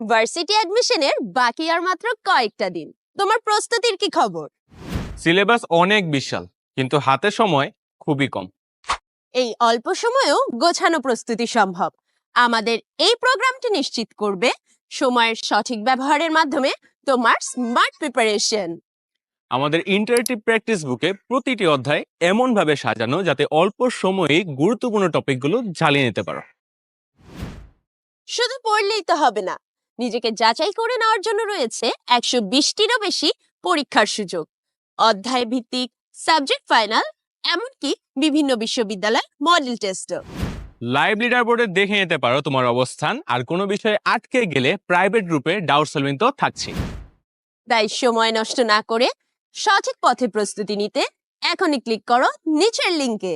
Varsity অ্যাডমিশনের বাকি আর মাত্র কয়েকটা দিন। তোমার প্রস্তুতির কি খবর? সিলেবাস অনেক বিশাল কিন্তু হাতে সময় খুবই কম। এই অল্প সময়েও গোছানো প্রস্তুতি সম্ভব। আমাদের এই প্রোগ্রামটি নিশ্চিত করবে সময়ের সঠিক ব্যবহারের মাধ্যমে তোমার স্মার্ট প্রিপারেশন আমাদের ইন্টারেক্টিভ প্র্যাকটিস বুকে প্রতিটি অধ্যায় এমনভাবে সাজানো যাতে অল্প সময়ে গুরুত্বপূর্ণ টপিকগুলো ঝালিয়ে নিতে পারো। শুধু পড়লেই তো হবে না নিজেকে যাচাই করে নেওয়ার জন্য রয়েছে একশো বিশটিরও বেশি পরীক্ষার সুযোগ। অধ্যায় ভিত্তিক সাবজেক্ট ফাইনাল এমনকি বিভিন্ন বিশ্ববিদ্যালয় মডেল টেস্টও। লাইভ লিডার বোর্ডে দেখে নিতে পারো তোমার অবস্থান আর কোনো বিষয়ে আটকে গেলে প্রাইভেট গ্রুপে ডাউট সলভিং তো থাকছে তাই সময় নষ্ট না করে সঠিক পথে প্রস্তুতি নিতে এখনই ক্লিক করো নিচের লিঙ্কে